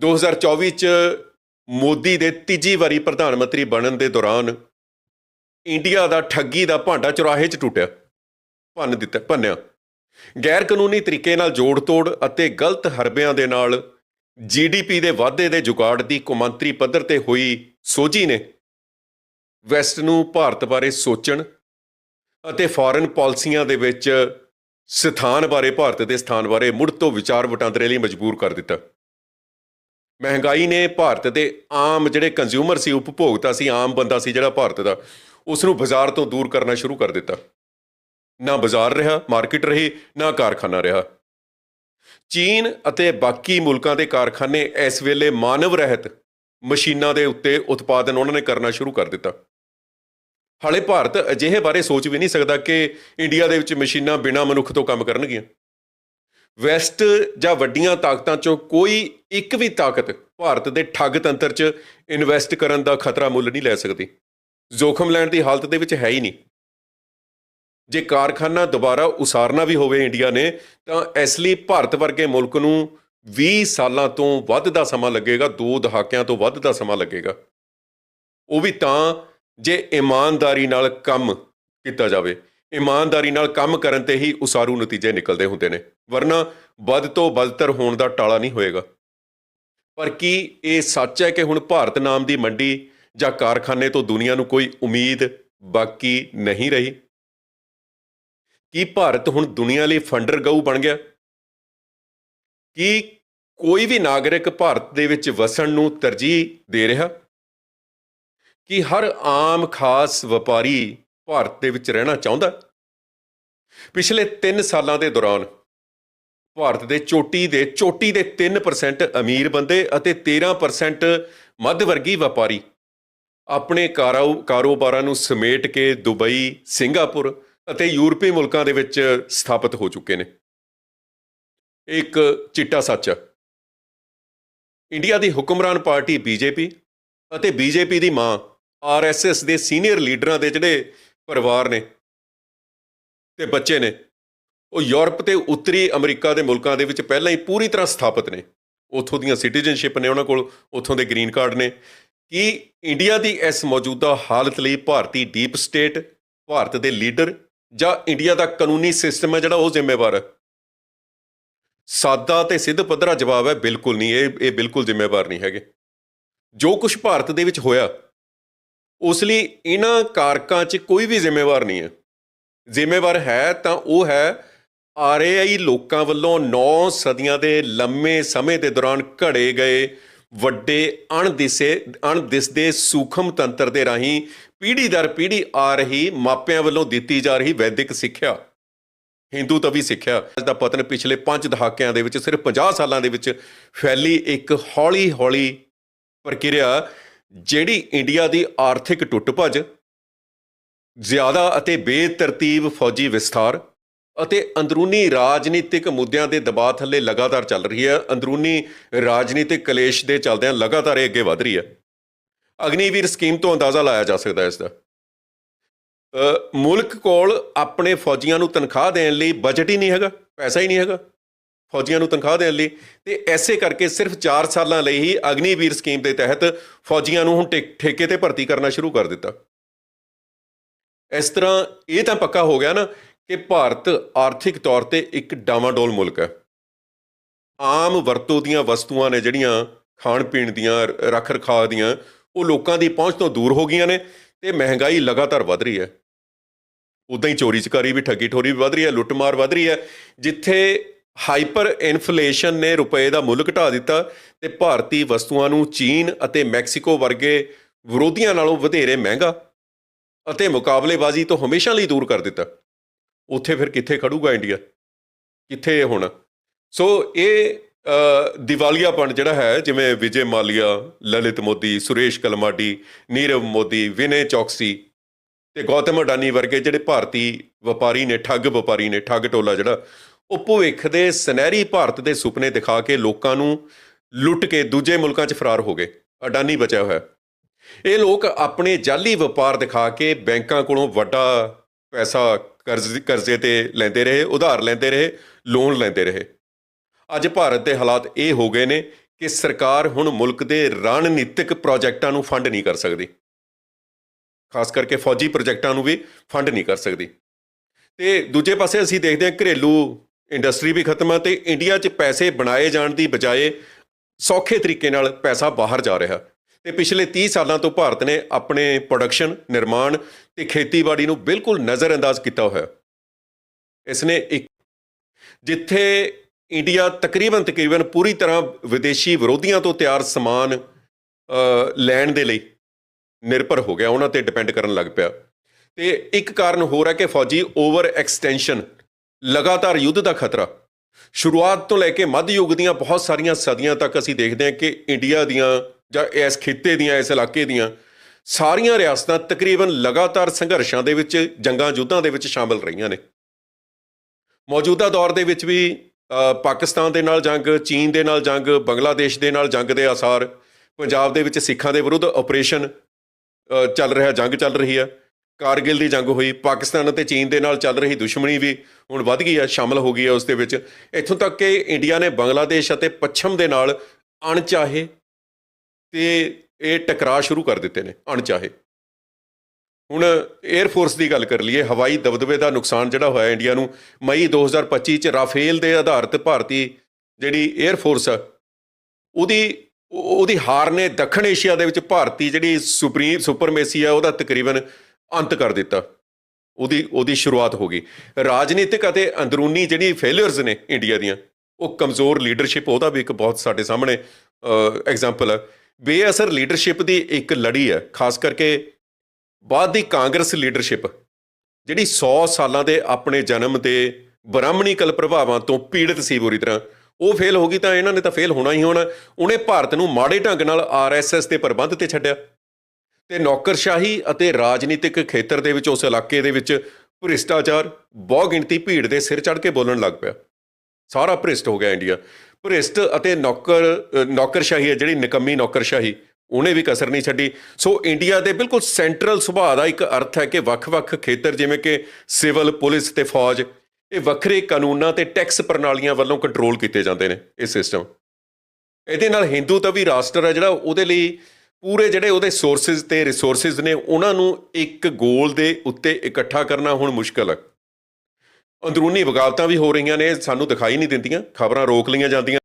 2024 ਚ ਮੋਦੀ ਦੇ ਤੀਜੀ ਵਾਰੀ ਪ੍ਰਧਾਨ ਮੰਤਰੀ ਬਣਨ ਦੇ ਦੌਰਾਨ ਇੰਡੀਆ ਦਾ ਠੱਗੀ ਦਾ ਭਾਂਡਾ ਚੁਰਾਹੇ 'ਚ ਟੁੱਟਿਆ, ਭੰਨ ਦਿੱਤਾ, ਭੰਨਿਆ। ਗੈਰ ਕਾਨੂੰਨੀ ਤਰੀਕੇ ਨਾਲ ਜੋੜ-ਤੋੜ ਅਤੇ ਗਲਤ ਹਰਬਿਆਂ ਦੇ ਨਾਲ ਜੀਡੀਪੀ ਦੇ ਵਾਧੇ ਦੇ ਜੁਗਾੜ ਦੀ ਕੌਮਾਂਤਰੀ ਪੱਧਰ ਤੇ ਹੋਈ ਸੋਝੀ ਨੇ। ਵੈਸਟ ਨੂੰ ਭਾਰਤ ਬਾਰੇ ਸੋਚਣ ਅਤੇ ਫੋਰਨ ਪਾਲਿਸੀਆਂ ਦੇ ਵਿੱਚ ਸਥਾਨ ਬਾਰੇ, ਭਾਰਤ ਦੇ ਸਥਾਨ ਬਾਰੇ ਮੁੜ ਤੋਂ ਵਿਚਾਰ ਵਟਾਂਦਰੇ ਲਈ ਮਜਬੂਰ ਕਰ ਦਿੱਤਾ। ਮਹਿੰਗਾਈ ਨੇ ਭਾਰਤ ਦੇ ਆਮ ਜਿਹੜੇ ਕੰਜ਼ਿਊਮਰ ਸੀ, ਉਪਭੋਗਤਾ ਸੀ, ਆਮ ਬੰਦਾ ਸੀ ਜਿਹੜਾ ਭਾਰਤ ਦਾ ਉਸ ਨੂੰ ਬਾਜ਼ਾਰ ਤੋਂ ਦੂਰ ਕਰਨਾ ਸ਼ੁਰੂ ਕਰ ਦਿੱਤਾ। ਨਾ ਬਾਜ਼ਾਰ ਰਿਹਾ ਮਾਰਕੀਟ ਰਹੀ, ਨਾ ਕਾਰਖਾਨਾ ਰਿਹਾ। ਚੀਨ ਅਤੇ ਬਾਕੀ ਮੁਲਕਾਂ ਦੇ ਕਾਰਖਾਨੇ ਇਸ ਵੇਲੇ ਮਾਨਵ ਰਹਿਤ ਮਸ਼ੀਨਾਂ ਦੇ ਉੱਤੇ ਉਤਪਾਦਨ ਉਹਨਾਂ ਨੇ ਕਰਨਾ ਸ਼ੁਰੂ ਕਰ ਦਿੱਤਾ। ਹਾਲੇ ਭਾਰਤ ਅਜਿਹੇ ਬਾਰੇ ਸੋਚ ਵੀ ਨਹੀਂ ਸਕਦਾ ਕਿ ਇੰਡੀਆ ਦੇ ਵਿੱਚ ਮਸ਼ੀਨਾਂ ਬਿਨਾਂ ਮਨੁੱਖ ਤੋਂ ਕੰਮ ਕਰਨਗੀਆਂ। ਵੈਸਟ ਜਾਂ ਵੱਡੀਆਂ ਤਾਕਤਾਂ ਚੋਂ ਕੋਈ ਇੱਕ ਵੀ ਤਾਕਤ ਭਾਰਤ ਦੇ ਠੱਗ ਤੰਤਰ 'ਚ ਇਨਵੈਸਟ ਕਰਨ ਦਾ ਖਤਰਾ ਮੁੱਲ ਨਹੀਂ ਲੈ ਸਕਦੀ। ਜ਼ੋਖਮ ਲੈਣ ਦੀ ਹਾਲਤ ਦੇ ਵਿੱਚ ਹੈ ਹੀ ਨਹੀਂ। ਜੇ ਕਾਰਖਾਨਾ ਦੁਬਾਰਾ ਉਸਾਰਨਾ ਵੀ ਹੋਵੇ ਇੰਡੀਆ ਨੇ, ਤਾਂ ਇਸ ਲਈ ਭਾਰਤ ਵਰਗੇ ਮੁਲਕ ਨੂੰ 20 ਸਾਲਾਂ ਤੋਂ ਵੱਧ ਦਾ ਸਮਾਂ ਲੱਗੇਗਾ, ਦੋ ਦਹਾਕਿਆਂ ਤੋਂ ਵੱਧ ਦਾ ਸਮਾਂ ਲੱਗੇਗਾ। ਉਹ ਵੀ ਤਾਂ ਜੇ ਇਮਾਨਦਾਰੀ ਨਾਲ ਕੰਮ ਕੀਤਾ ਜਾਵੇ। ਇਮਾਨਦਾਰੀ ਨਾਲ ਕੰਮ ਕਰਨ ਤੇ ਹੀ ਉਸਾਰੂ ਨਤੀਜੇ ਨਿਕਲਦੇ ਹੁੰਦੇ ਨੇ, ਵਰਨਾ ਵੱਧ ਤੋਂ ਵੱਧਤਰ ਹੋਣ ਦਾ ਟਾਲਾ ਨਹੀਂ ਹੋਏਗਾ। ਪਰ ਕੀ ਇਹ ਸੱਚ ਹੈ ਕਿ ਹੁਣ ਭਾਰਤ ਨਾਮ ਦੀ ਮੰਡੀ ਜਾਂ ਕਾਰਖਾਨੇ ਤੋਂ ਦੁਨੀਆ ਨੂੰ ਕੋਈ ਉਮੀਦ ਬਾਕੀ ਨਹੀਂ ਰਹੀ? ਕੀ ਭਾਰਤ ਹੁਣ ਦੁਨੀਆ ਲਈ ਫੰਡਰ ਗਊ ਬਣ ਗਿਆ? ਕੀ ਕੋਈ ਵੀ ਨਾਗਰਿਕ ਭਾਰਤ ਦੇ ਵਿੱਚ ਵਸਣ ਨੂੰ ਤਰਜੀਹ ਦੇ ਰਿਹਾ? ਕਿ ਹਰ ਆਮ ਖਾਸ ਵਪਾਰੀ ਭਾਰਤ ਦੇ ਵਿੱਚ ਰਹਿਣਾ ਚਾਹੁੰਦਾ ਪਿਛਲੇ 3 ਸਾਲਾਂ ਦੇ ਦੌਰਾਨ ਭਾਰਤ ਦੇ ਚੋਟੀ ਦੇ ਚੋਟੀ ਦੇ 3% ਅਮੀਰ ਬੰਦੇ ਅਤੇ 13% ਮੱਧ ਵਰਗੀ ਵਪਾਰੀ ਆਪਣੇ ਕਾਰੋ- ਕਾਰੋਬਾਰਾਂ ਨੂੰ ਸਮੇਟ ਕੇ ਦੁਬਈ, ਸਿੰਗਾਪੁਰ ਅਤੇ ਯੂਰਪੀ ਮੁਲਕਾਂ ਦੇ ਵਿੱਚ ਸਥਾਪਿਤ ਹੋ ਚੁੱਕੇ ਨੇ। ਇੱਕ ਚਿੱਟਾ ਸੱਚ ਹੈ। ਇੰਡੀਆ ਦੀ ਹੁਕਮਰਾਨ ਪਾਰਟੀ ਬੀਜੇਪੀ ਅਤੇ ਬੀਜੇਪੀ ਦੀ ਮਾਂ ਆਰਐਸਐਸ ਦੇ ਸੀਨੀਅਰ ਲੀਡਰਾਂ ਦੇ ਜਿਹੜੇ ਪਰਿਵਾਰ ਨੇ ਤੇ ਬੱਚੇ ਨੇ, ਉਹ ਯੂਰਪ ਤੇ ਉੱਤਰੀ ਅਮਰੀਕਾ ਦੇ ਮੁਲਕਾਂ ਦੇ ਵਿੱਚ ਪਹਿਲਾਂ ਹੀ ਪੂਰੀ ਤਰ੍ਹਾਂ ਸਥਾਪਿਤ ਨੇ। ਉੱਥੋਂ ਦੀਆਂ ਸਿਟੀਜ਼ਨਸ਼ਿਪ ਨੇ ਉਹਨਾਂ ਕੋਲ, ਉੱਥੋਂ ਦੇ ਗ੍ਰੀਨ ਕਾਰਡ ਨੇ। ਕਿ ਇੰਡੀਆ ਦੀ ਇਸ ਮੌਜੂਦਾ ਹਾਲਤ ਲਈ ਭਾਰਤੀ ਡੀਪ ਸਟੇਟ ਭਾਰਤ ਦੇ ਲੀਡਰ ਜਾਂ ਇੰਡੀਆ ਦਾ ਕਾਨੂੰਨੀ ਸਿਸਟਮ ਹੈ ਜਿਹੜਾ ਉਹ ਜ਼ਿੰਮੇਵਾਰ ਹੈ? ਸਾਦਾ ਤੇ ਸਿੱਧ ਪੱਧਰਾ ਜਵਾਬ ਹੈ ਬਿਲਕੁਲ ਨਹੀਂ, ਇਹ ਇਹ ਬਿਲਕੁਲ ਜ਼ਿੰਮੇਵਾਰ ਨਹੀਂ ਹੈਗੇ। ਜੋ ਕੁਝ ਭਾਰਤ ਦੇ ਵਿੱਚ ਹੋਇਆ ਉਸ ਲਈ ਇਹਨਾਂ ਕਾਰਕਾਂ 'ਚ ਕੋਈ ਵੀ ਜ਼ਿੰਮੇਵਾਰ ਨਹੀਂ ਹੈ। ਜ਼ਿੰਮੇਵਾਰ ਹੈ ਤਾਂ ਉਹ ਹੈ ਆਰਏਆਈ ਲੋਕਾਂ ਵੱਲੋਂ 9 ਸਦੀਆਂ ਦੇ ਲੰਮੇ ਸਮੇਂ ਦੇ ਦੌਰਾਨ ਘੜੇ ਗਏ ਵੱਡੇ ਅਣਦਿਸੇ, ਅਣਦਿਸਦੇ ਸੂਖਮ ਤੰਤਰ ਦੇ ਰਾਹੀਂ ਪੀੜ੍ਹੀ ਦਰ ਪੀੜ੍ਹੀ ਆ ਰਹੀ ਮਾਪਿਆਂ ਵੱਲੋਂ ਦਿੱਤੀ ਜਾ ਰਹੀ ਵੈਦਿਕ ਸਿੱਖਿਆ, ਹਿੰਦੂ ਤਵੀ ਸਿੱਖਿਆ। ਇਸ ਦਾ ਪਤਨ ਪਿਛਲੇ 5 ਦਹਾਕਿਆਂ ਦੇ ਵਿੱਚ, ਸਿਰਫ 50 ਸਾਲਾਂ ਦੇ ਵਿੱਚ ਫੈਲੀ ਇੱਕ ਹੌਲੀ-ਹੌਲੀ ਪ੍ਰਕਿਰਿਆ ਜਿਹੜੀ ਇੰਡੀਆ ਦੀ ਆਰਥਿਕ ਟੁੱਟ ਭੱਜ ਜ਼ਿਆਦਾ ਅਤੇ ਬੇਤਰਤੀਬ ਫੌਜੀ ਵਿਸਥਾਰ ਅਤੇ ਅੰਦਰੂਨੀ ਰਾਜਨੀਤਿਕ ਮੁੱਦਿਆਂ ਦੇ ਦਬਾਅ ਥੱਲੇ ਲਗਾਤਾਰ ਚੱਲ ਰਹੀ ਹੈ। ਅੰਦਰੂਨੀ ਰਾਜਨੀਤਿਕ ਕਲੇਸ਼ ਦੇ ਚੱਲਦਿਆਂ ਲਗਾਤਾਰ ਇਹ ਅੱਗੇ ਵਧ ਰਹੀ ਹੈ। ਅਗਨੀਵੀਰ ਸਕੀਮ ਤੋਂ ਅੰਦਾਜ਼ਾ ਲਾਇਆ ਜਾ ਸਕਦਾ ਹੈ ਇਸ ਦਾ। ਮੁਲਕ ਕੋਲ ਆਪਣੇ ਫੌਜੀਆਂ ਨੂੰ ਤਨਖਾਹ ਦੇਣ ਲਈ ਬਜਟ ਹੀ ਨਹੀਂ ਹੈਗਾ, ਪੈਸਾ ਹੀ ਨਹੀਂ ਹੈਗਾ। ਫੌਜੀਆਂ ਨੂੰ ਤਨਖਾਹ ਦੇਣ ਲਈ ਤੇ ਐਸੇ ਕਰਕੇ ਸਿਰਫ 4 ਸਾਲਾਂ ਲਈ ਹੀ ਅਗਨੀਵੀਰ ਸਕੀਮ ਦੇ ਤਹਿਤ ਫੌਜੀਆਂ ਨੂੰ ਹੁਣ ਠੇ- ਠੇਕੇ ਤੇ ਭਰਤੀ ਕਰਨਾ ਸ਼ੁਰੂ ਕਰ ਦਿੱਤਾ। ਇਸ ਤਰ੍ਹਾਂ ਇਹ ਤਾਂ ਪੱਕਾ ਹੋ ਗਿਆ ਨਾ ਕਿ ਭਾਰਤ ਆਰਥਿਕ ਤੌਰ ਤੇ ਇੱਕ ਡਾਵਾਡੋਲ ਮੁਲਕ ਹੈ। ਆਮ ਵਰਤੋਂ ਦੀਆਂ ਵਸਤੂਆਂ ਨੇ ਜਿਹੜੀਆਂ ਖਾਣ ਪੀਣ ਦੀਆਂ ਰੱਖ ਰਖਾਅ ਦੀਆਂ, ਉਹ ਲੋਕਾਂ ਦੀ ਪਹੁੰਚ ਤੋਂ ਦੂਰ ਹੋ ਗਈਆਂ ਨੇ ਤੇ ਮਹਿੰਗਾਈ ਲਗਾਤਾਰ ਵਧ ਰਹੀ ਹੈ। ਉਦਾਂ ਹੀ ਚੋਰੀ ਚਕਾਰੀ ਵੀ ਠੱਗੀ ਠੋਰੀ ਵੀ ਵਧ ਰਹੀ ਹੈ, ਲੁੱਟਮਾਰ ਵਧ ਰਹੀ ਹੈ, ਜਿੱਥੇ ਹਾਈਪਰ ਇਨਫਲੇਸ਼ਨ ਨੇ ਰੁਪਏ ਦਾ ਮੁੱਲ ਘਟਾ ਦਿੱਤਾ ਤੇ ਭਾਰਤੀ ਵਸਤੂਆਂ ਨੂੰ ਚੀਨ ਅਤੇ ਮੈਕਸੀਕੋ ਵਰਗੇ ਵਿਰੋਧੀਆਂ ਨਾਲੋਂ ਵਧੇਰੇ ਮਹਿੰਗਾ ਅਤੇ ਮੁਕਾਬਲੇਬਾਜ਼ੀ ਤੋਂ ਹਮੇਸ਼ਾ ਲਈ ਦੂਰ ਕਰ ਦਿੱਤਾ। ਉੱਥੇ ਫਿਰ ਕਿੱਥੇ ਖੜੂਗਾ ਇੰਡੀਆ? ਕਿੱਥੇ ਹੁਣ? ਸੋ ਇਹ ਅ, ਜਿਹੜਾ ਹੈ ਜਿਵੇਂ ਵਿਜੇ ਮਾਲੀਆ ਲਲਿਤ ਮੋਦੀ ਸੁਰੇਸ਼ ਕਲਮਾਡੀ ਨੀਰਵ ਮੋਦੀ ਵਿਨੇ ਚੌਕਸੀ ਤੇ ਗੌਤਮ ਅਡਾਨੀ ਵਰਗੇ ਜਿਹੜੇ ਭਾਰਤੀ ਵਪਾਰੀ ਨੇ ਠੱਗ ਵਪਾਰੀ ਨੇ ਠੱਗ ਟੋਲਾ ਜਿਹੜਾ ਉਹ ਭਵਿੱਖ ਦੇ ਸੁਨਹਿਰੀ ਭਾਰਤ ਦੇ ਸੁਪਨੇ ਦਿਖਾ ਕੇ ਲੋਕਾਂ ਨੂੰ ਲੁੱਟ ਕੇ ਦੂਜੇ ਮੁਲਕਾਂ 'ਚ ਫਰਾਰ ਹੋ ਗਏ। ਅਡਾਨੀ ਬਚਿਆ ਹੋਇਆ। ਇਹ ਲੋਕ ਆਪਣੇ ਜਾਲੀ ਵਪਾਰ ਦਿਖਾ ਕੇ ਬੈਂਕਾਂ ਕੋਲੋਂ ਵੱਡਾ ਪੈਸਾ ਕਰਜ਼, ਕਰਜ਼ੇ ਤੇ ਲੈਂਦੇ ਰਹੇ, ਉਧਾਰ ਲੈਂਦੇ ਰਹੇ, ਲੋਨ ਲੈਂਦੇ ਰਹੇ। ਅੱਜ ਭਾਰਤ ਦੇ ਹਾਲਾਤ ਇਹ ਹੋ ਗਏ ਨੇ ਕਿ ਸਰਕਾਰ ਹੁਣ ਮੁਲਕ ਦੇ ਰਣਨੀਤਿਕ ਪ੍ਰੋਜੈਕਟਾਂ ਨੂੰ ਫੰਡ ਨਹੀਂ ਕਰ ਸਕਦੀ। ਖਾਸ ਕਰਕੇ ਫੌਜੀ ਪ੍ਰੋਜੈਕਟਾਂ ਨੂੰ ਵੀ ਫੰਡ ਨਹੀਂ ਕਰ ਸਕਦੀ। ਤੇ ਦੂਜੇ ਪਾਸੇ ਅਸੀਂ ਦੇਖਦੇ ਹਾਂ ਘਰੇਲੂ ਇੰਡਸਟਰੀ ਵੀ ਖਤਮ ਆ ਤੇ ਇੰਡੀਆ 'ਚ ਪੈਸੇ ਬਣਾਏ ਜਾਣ ਦੀ ਬਜਾਏ ਸੌਖੇ ਤਰੀਕੇ ਨਾਲ ਪੈਸਾ ਬਾਹਰ ਜਾ ਰਿਹਾ। ਤੇ ਪਿਛਲੇ 30 ਸਾਲਾਂ ਤੋਂ ਭਾਰਤ ਨੇ ਆਪਣੇ ਪ੍ਰੋਡਕਸ਼ਨ ਨਿਰਮਾਣ ਤੇ ਖੇਤੀਬਾੜੀ ਨੂੰ ਬਿਲਕੁਲ ਨਜ਼ਰਅੰਦਾਜ਼ ਕੀਤਾ ਹੋਇਆ। ਇਸ ਨੇ ਇੱਕ ਜਿੱਥੇ ਇੰਡੀਆ ਤਕਰੀਬਨ ਤਕਰੀਬਨ ਪੂਰੀ ਤਰ੍ਹਾਂ ਵਿਦੇਸ਼ੀ ਵਿਰੋਧੀਆਂ ਤੋਂ ਤਿਆਰ ਸਮਾਨ ਲੈਣ ਦੇ ਲਈ ਨਿਰਭਰ ਹੋ ਗਿਆ, ਉਹਨਾਂ ਤੇ ਡਿਪੈਂਡ ਕਰਨ ਲੱਗ ਪਿਆ। ਤੇ ਇੱਕ ਕਾਰਨ ਹੋਰ ਹੈ ਕਿ ਫੌਜੀ ਓਵਰ ਐਕਸਟੈਂਸ਼ਨ ਲਗਾਤਾਰ ਯੁੱਧ ਦਾ ਖਤਰਾ। ਸ਼ੁਰੂਆਤ ਤੋਂ ਲੈ ਕੇ ਮੱਧ ਯੁੱਗ ਦੀਆਂ ਬਹੁਤ ਸਾਰੀਆਂ ਸਦੀਆਂ ਤੱਕ ਅਸੀਂ ਦੇਖਦੇ ਹਾਂ ਕਿ ਇੰਡੀਆ ਦੀਆਂ ਜਾਂ ਇਸ ਖਿੱਤੇ ਦੀਆਂ, ਇਸ ਇਲਾਕੇ ਦੀਆਂ ਸਾਰੀਆਂ ਰਿਆਸਤਾਂ ਤਕਰੀਬਨ ਲਗਾਤਾਰ ਸੰਘਰਸ਼ਾਂ ਦੇ ਵਿੱਚ, ਜੰਗਾਂ ਯੁੱਧਾਂ ਦੇ ਵਿੱਚ ਸ਼ਾਮਲ ਰਹੀਆਂ ਨੇ। ਮੌਜੂਦਾ ਦੌਰ ਦੇ ਵਿੱਚ ਵੀ ਪਾਕਿਸਤਾਨ ਦੇ ਨਾਲ ਜੰਗ, ਚੀਨ ਦੇ ਨਾਲ ਜੰਗ, ਬੰਗਲਾਦੇਸ਼ ਦੇ ਨਾਲ ਜੰਗ ਦੇ ਆਸਾਰ, ਪੰਜਾਬ ਦੇ ਵਿੱਚ ਸਿੱਖਾਂ ਦੇ ਵਿਰੁੱਧ ਆਪਰੇਸ਼ਨ ਚੱਲ ਰਿਹਾ, ਜੰਗ ਚੱਲ ਰਹੀ ਹੈ। ਕਾਰਗਿਲ ਦੀ ਜੰਗ ਹੋਈ, ਪਾਕਿਸਤਾਨ ਅਤੇ ਚੀਨ ਦੇ ਨਾਲ ਚੱਲ ਰਹੀ ਦੁਸ਼ਮਣੀ ਵੀ ਹੁਣ ਵੱਧ ਗਈ ਹੈ, ਸ਼ਾਮਲ ਹੋ ਗਈ ਹੈ ਉਸ ਦੇ ਵਿੱਚ। ਇੱਥੋਂ ਤੱਕ ਕਿ ਇੰਡੀਆ ਨੇ ਬੰਗਲਾਦੇਸ਼ ਅਤੇ ਪੱਛਮ ਦੇ ਨਾਲ ਅਣਚਾਹੇ ਤੇ ਇਹ ਟਕਰਾਅ ਸ਼ੁਰੂ ਕਰ ਦਿੱਤੇ ਨੇ, ਅਣਚਾਹੇ। ਹੁਣ 에ਅਰ ਫੋਰਸ ਦੀ ਗੱਲ ਕਰ ਲਈਏ, ਹਵਾਈ ਦਬਦਬੇ ਦਾ ਨੁਕਸਾਨ ਜਿਹੜਾ ਹੋਇਆ ਇੰਡੀਆ ਨੂੰ, ਮਈ 2025 ਚ ਰਾਫੇਲ ਦੇ ਆਧਾਰਿਤ ਭਾਰਤੀ ਜਿਹੜੀ 에ਅਰ ਫੋਰਸ ਆ, ਉਹਦੀ ਉਹਦੀ ਹਾਰ ਨੇ ਦੱਖਣ ਏਸ਼ੀਆ ਦੇ ਵਿੱਚ ਭਾਰਤੀ ਜਿਹੜੀ ਸੁਪਰੀਮ ਸੁਪਰਮੇਸੀ ਆ, ਉਹਦਾ ਤਕਰੀਬਨ ਅੰਤ ਕਰ ਦਿੱਤਾ। ਉਹਦੀ ਉਹਦੀ ਸ਼ੁਰੂਆਤ ਹੋ ਗਈ। ਰਾਜਨੀਤਿਕ ਅਤੇ ਅੰਦਰੂਨੀ ਜਿਹੜੀ ਫੇਲਿਅਰਸ ਨੇ ਇੰਡੀਆ ਦੀਆਂ, ਉਹ ਕਮਜ਼ੋਰ ਲੀਡਰਸ਼ਿਪ ਉਹਦਾ ਵੀ ਇੱਕ ਬਹੁਤ ਸਾਡੇ ਸਾਹਮਣੇ ਐਗਜ਼ਾਮਪਲ ਹੈ ਬੇਅਸਰ ਲੀਡਰਸ਼ਿਪ ਦੀ ਇੱਕ ਲੜੀ ਹੈ ਖਾਸ ਕਰਕੇ ਬਾਅਦ ਦੀ ਕਾਂਗਰਸ ਲੀਡਰਸ਼ਿਪ ਜਿਹੜੀ 100 ਸਾਲਾਂ ਦੇ ਆਪਣੇ ਜਨਮ ਦੇ ਬ੍ਰਾਹਮਣੀਕਲ ਪ੍ਰਭਾਵਾਂ ਤੋਂ ਪੀੜਤ ਸੀ ਬੁਰੀ ਤਰ੍ਹਾਂ, ਉਹ ਫੇਲ ਹੋ ਗਈ ਤਾਂ ਇਹਨਾਂ ਨੇ ਤਾਂ ਫੇਲ ਹੋਣਾ ਹੀ ਹੋਣਾ। ਉਹਨੇ ਭਾਰਤ ਨੂੰ ਮਾੜੇ ਢੰਗ ਨਾਲ ਆਰਐਸਐਸ ਦੇ ਪ੍ਰਬੰਧ ਤੇ ਛੱਡਿਆ। ਤੇ ਨੌਕਰਸ਼ਾਹੀ ਅਤੇ ਰਾਜਨੀਤਿਕ ਖੇਤਰ ਦੇ ਵਿੱਚ ਉਸ ਇਲਾਕੇ ਦੇ ਵਿੱਚ ਭ੍ਰਿਸ਼ਟਾਚਾਰ ਬਹੁ ਗਿਣਤੀ ਭੀੜ ਦੇ ਸਿਰ ਚੜ੍ਹ ਕੇ ਬੋਲਣ ਲੱਗ ਪਿਆ। ਸਾਰਾ ਭ੍ਰਿਸ਼ਟ ਹੋ ਗਿਆ ਇੰਡੀਆ। ਭ੍ਰਿਸ਼ਟ ਅਤੇ ਨੌਕਰ ਨੌਕਰਸ਼ਾਹੀ ਹੈ, ਜਿਹੜੀ ਨਿਕੰਮੀ ਨੌਕਰਸ਼ਾਹੀ, ਉਹਨੇ ਵੀ ਕਸਰ ਨਹੀਂ ਛੱਡੀ। ਸੋ ਇੰਡੀਆ ਦੇ ਬਿਲਕੁਲ ਸੈਂਟਰਲ ਸੁਭਾਅ ਦਾ ਇੱਕ ਅਰਥ ਹੈ ਕਿ ਵੱਖ-ਵੱਖ ਖੇਤਰ, ਜਿਵੇਂ ਕਿ ਸਿਵਲ, ਪੁਲਿਸ ਤੇ ਫੌਜ, ਇਹ ਵੱਖਰੇ ਕਾਨੂੰਨਾਂ ਤੇ ਟੈਕਸ ਪ੍ਰਣਾਲੀਆਂ ਵੱਲੋਂ ਕੰਟਰੋਲ ਕੀਤੇ ਜਾਂਦੇ ਨੇ, ਇਹ ਸਿਸਟਮ। ਇਹਦੇ ਨਾਲ ਹਿੰਦੂ ਤਵੀ ਰਾਸ਼ਟਰ ਹੈ ਜਿਹੜਾ ਉਹਦੇ ਲਈ ਪੂਰੇ ਜਿਹੜੇ ਉਹਦੇ ਸੋਰਸਸ ਤੇ ਰਿਸੋਰਸਸ ਨੇ, ਉਹਨਾਂ ਨੂੰ ਇੱਕ ਗੋਲ ਦੇ ਉੱਤੇ ਇਕੱਠਾ ਕਰਨਾ ਹੁਣ ਮੁਸ਼ਕਲ ਹੈ ਅੰਦਰੂਨੀ ਬਗਾਵਤਾਂ ਵੀ ਹੋ ਰਹੀਆਂ ਨੇ, ਸਾਨੂੰ ਦਿਖਾਈ ਨਹੀਂ ਦਿੰਦੀਆਂ, ਖਬਰਾਂ ਰੋਕ ਲਈਆਂ ਜਾਂਦੀਆਂ